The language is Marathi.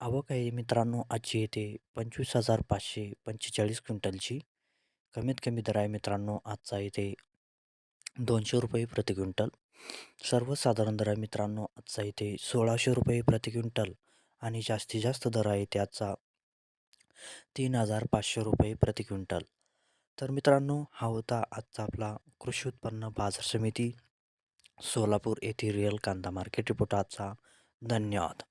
आवक आहे मित्रांनो आजची येते पंचवीस हजार पाचशे पंचेचाळीस क्विंटलची. कमीत कमी दर आहे मित्रांनो आजचा येते दोनशे रुपये प्रति क्विंटल. सर्वसाधारण दर आहे मित्रांनो आजचा येते सोळाशे रुपये प्रति क्विंटल. आणि जास्तीत जास्त दर आहे त्याचा तीन हजार पाचशे रुपये प्रति क्विंटल. तर मित्रांनो हा होता आजचा आपला कृषी उत्पन्न बाजार समिती सोलापूर येथे रिअल कांदा मार्केट रिपोर्ट आजचा. धन्यवाद.